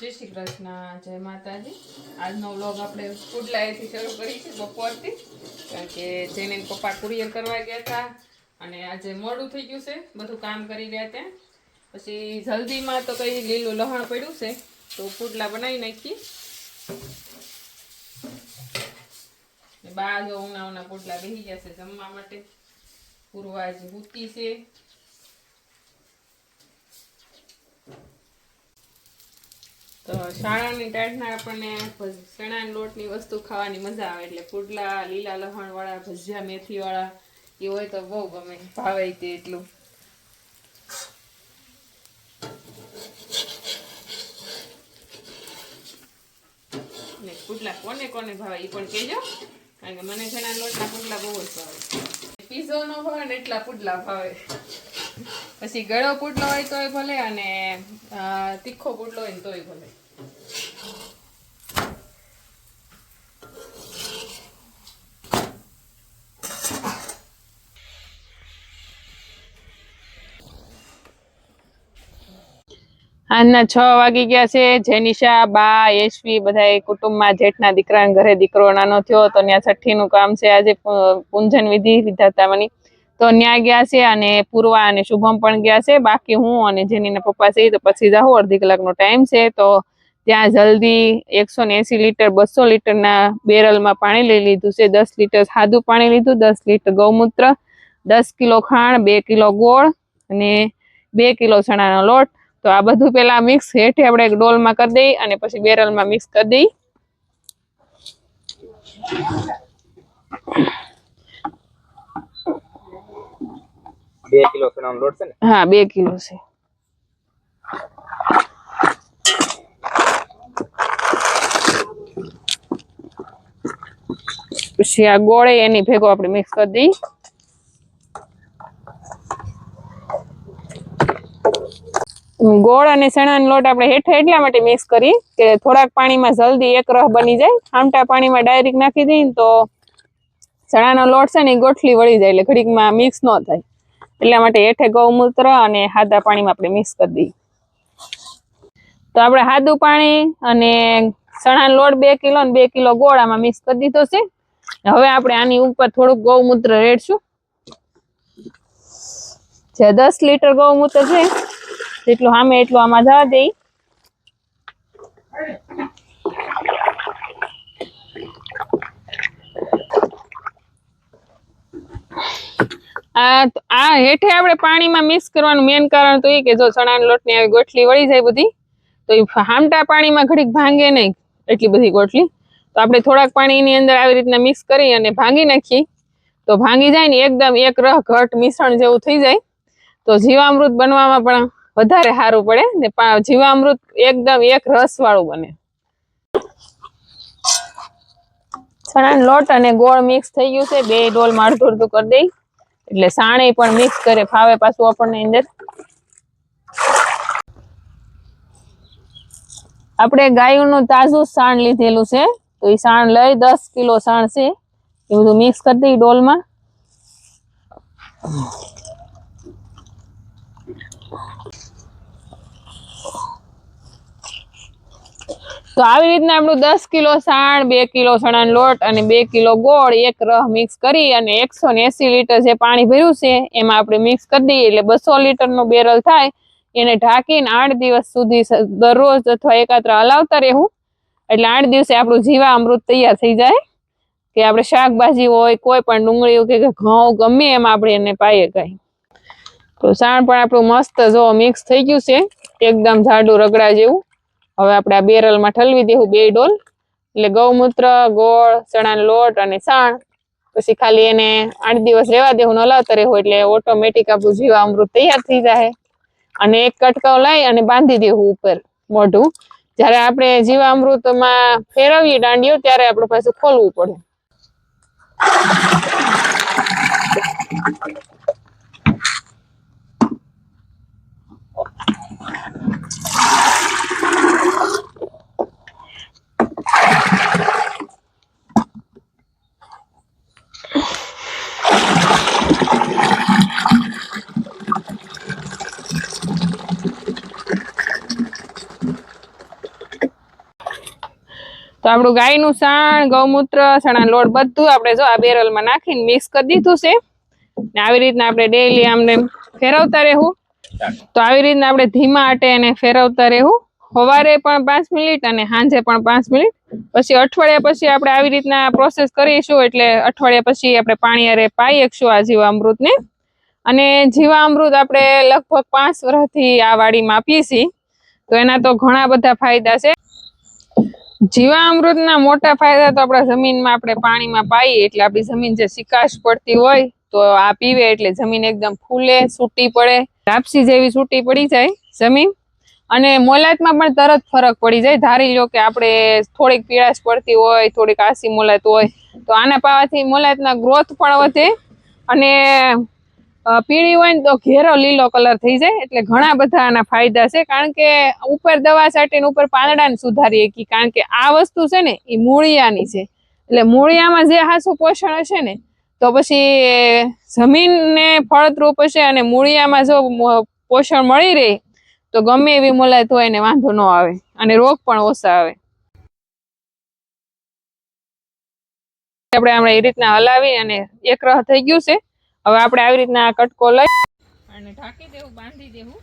જય શ્રી કૃષ્ણ, જય માતાજી. આજનો વ્લોગ આપણે પુડલાએથી શરૂ કરી છે બપોરથી, કારણ કે જઈને પપ્પા કુરિયર કરવા ગયા હતા અને આજે મોડું થઈ ગયું છે, બધું કામ કરી રહ્યા ત્યાં. પછી જલ્દીમાં તો કંઈ લીલું લહણ પડ્યું છે, તો પુડલા બનાવી નાખી ને બા જો ઉના ઉના પુડલા બેસી ગયા છે જમવા માટે. પૂર્વાજ હુતી છે. તો શાળાની ટાઢના આપણને ચણાના લોટની વસ્તુ ખાવાની મજા આવે એટલે પુડલા, લીલા લહણ વાળા ભજીયા મેથી વાળા એ હોય તો બહુ ગમે. ભાવે તે એટલું. પુડલા કોને કોને ભાવે એ પણ કહેજો કારણ કે મને ચણાના લોટના પુડલા બહુ જ ભાવે. પીઝો નો ભાવે ને એટલા પુડલા ભાવે. પછી ગળો પૂટલો હોય તોય ભલે અને તીખો પૂટલો હોય તોય ભલે. આજના છ વાગી ગયા છે. જેનિશા, બા, યશવી બધા કુટુંબમાં જેઠના દીકરા ઘરે દીકરો નાનો થયો તો ત્યાં છઠ્ઠીનું કામ છે. આજે પૂંજન વિધિ વિધાતાવાની તો ન્યા ગયા છે અને પૂર્વા અને શુભમ પણ ગયા છે. બાકી હું અને જેનીના પપ્પા છે તો પછી જાઉં અડધી કલાકનો ટાઈમ છે. તો ત્યાં જલ્દી એકસો ને એસી લીટર, બસો લીટરના બેરલમાં પાણી લઈ લીધું છે. દસ લીટર સાદું પાણી લીધું, દસ લીટર ગૌમૂત્ર, દસ કિલો ખાંડ, બે કિલો ગોળ અને બે કિલો ચણાનો લોટ. તો આ બધું પેલા મિક્સ હેઠે આપણે ડોલમાં કરી દઈ અને પછી બેરલમાં મિક્સ કરી દઈ. બે કિલો ચણાનો લોટ છે ને? હા, બે કિલો છે. પછી આ ગોળે એની ભેગો આપણે મિક્સ કરી દઈ. ગોળ અને ચણાનો લોટ આપણે હેઠે એટલા માટે મિક્સ કરી કે થોડાક પાણીમાં જલ્દી એક રહ બની જાય. આમટા પાણીમાં ડાયરેક્ટ નાખી દઈએ તો ચણાનો લોટ છે ને ગોઠલી વળી જાય એટલે ઘડીકમાં મિક્સ ન થાય. એટલા માટે હેઠે ગૌમૂત્ર અને સાદા પાણીમાં આપણે મિક્સ કરી દઈએ. તો આપણે સાદું પાણી અને સણા લોટ બે કિલો ને બે કિલો ગોળ આમાં મિક્સ કરી દીધો છે. હવે આપણે આની ઉપર થોડુંક ગૌમૂત્ર રેડશું. જે દસ લીટર ગૌમૂત્ર છે, જેટલું સામે એટલું આમાં જવા દઈ આ આ હેઠે આપણે પાણીમાં મિક્સ કરવાનું મેન કારણ તો એ કે જો ચણાના લોટની આવી ગોઠલી વળી જાય બધી, તો એ હામટા પાણીમાં ઘડીક ભાંગે નહીં એટલી બધી ગોઠલી તો આપણે થોડાક પાણીની અંદર આવી રીતના મિક્સ કરી અને ભાંગી નાખી તો ભાંગી જાય ને એકદમ એક રહ ઘટ મિશ્રણ જેવું થઈ જાય. તો જીવામૃત બનવામાં પણ વધારે સારું પડે ને જીવામૃત એકદમ એક રસ વાળું બને. ચણાનો લોટ અને ગોળ મિક્સ થઈ ગયું છે. બે ડોલ અડધું અડધું કરી દઈ. એટલે સાણે પણ મિક્સ કરે, ફાવે પાછું આપણને અંદર. આપણે ગાયનું તાજું સાણ લીધેલું છે, તો એ સાણ લઈ દસ કિલો સાણ છે, એ બધું મિક્સ કરી દઈએ ડોલમાં. તો આવી રીતના આપણું દસ કિલો સાણ, બે કિલો ચણાનો લોટ અને બે કિલો ગોળ એક રહ મિક્સ કરી અને એકસો ને એસી લીટર જે પાણી ભર્યું છે, એમાં આપણે મિક્સ કરી દઈએ એટલે બસો લીટરનું બેરલ થાય. એને ઢાંકીને આઠ દિવસ સુધી દરરોજ અથવા એકાત્ર હલાવતા રહેવું. એટલે આઠ દિવસે આપણું જીવા અમૃત તૈયાર થઈ જાય. કે આપણે શાકભાજી હોય, કોઈ પણ ડુંગળી કે ઘઉં, ગમે એમાં આપણે એને પાઈએ કાંઈ. તો સાણ પણ આપણું મસ્ત જો મિક્સ થઈ ગયું છે, એકદમ જાડું રગડા જેવું. હવે આપણે આ બેરલમાં ઠલવી દેવું બે ડોલ. એટલે ગૌમૂત્ર, ગોળ, ચણાનો લોટ અને સાણ. પછી ખાલી એને આઠ દિવસ રહેવા દેવું હલાવતા રહેવું એટલે ઓટોમેટિક આપણું જીવા અમૃત તૈયાર થઈ જાય અને એક કટકાવ લઈ અને બાંધી દેવું ઉપર મોઢું. જ્યારે આપણે જીવા અમૃતમાં ફેરવીએ દાંડીઓ ત્યારે આપણે પાછું ખોલવું પડે. તો આપણું ગાયનું સાણ, ગૌમૂત્ર સણા લોટ બધું આપણે જો આ બેરલમાં નાખીને મિક્સ કરી દીધું છે. ને આવી રીતના આપણે ડેઈલી આમને ફેરવતા રહેવું. તો આવી રીતના આપણે ધીમા આટે એને ફેરવતા રહેવું. સવારે પણ પાંચ મિનિટ અને સાંજે પણ પાંચ મિનિટ. પછી અઠવાડિયા પછી આપણે આવી રીતના પ્રોસેસ કરીશું એટલે અઠવાડિયા પછી આપણે પાણી અરે પાઈ શકશું આ જીવામૃતને. અને જીવામૃત આપણે લગભગ પાંચ વર્ષથી આ વાડીમાં છીએ. તો એના તો ઘણા બધા ફાયદા છે. જીવામૃતના મોટા ફાયદા તો આપણા જમીનમાં આપણે પાણીમાં પાઈએ એટલે આપણી જમીન જે સિકાશ પડતી હોય તો આ પીવે એટલે જમીન એકદમ ફૂલે, સૂટી પડે. લાપસી જેવી સૂટી પડી જાય જમીન. અને મોલાતમાં પણ તરત ફરક પડી જાય. ધારી લો કે આપણે થોડીક પીળાશ પડતી હોય, થોડીક આસી મોલાત હોય, તો આના પાવાથી મોલાતના ગ્રોથ પણ વધે અને પીળી હોય ને તો ઘેરો લીલો કલર થઈ જાય. એટલે ઘણા બધા આના ફાયદા છે. કારણ કે ઉપર દવા છાંટીને ઉપર પાંદડાને સુધારી શકીએ કારણ કે આ વસ્તુ છે ને એ મૂળિયાની છે. એટલે મૂળિયામાં જે હાસું પોષણ હશે ને, તો પછી જમીનને ફળદ્રુપ હશે અને મૂળિયામાં જો પોષણ મળી રહે તો ગમે એવી મુલાયત હોય એને વાંધો ન આવે. અને રોગ પણ ઓછા આવે. આપણે હમણાં એ રીતના હલાવી અને એક રહ થઈ ગયું છે. હવે આપણે આવી રીતના કટકો લઈ અને ઢાંકી દેવું, બાંધી દેવું.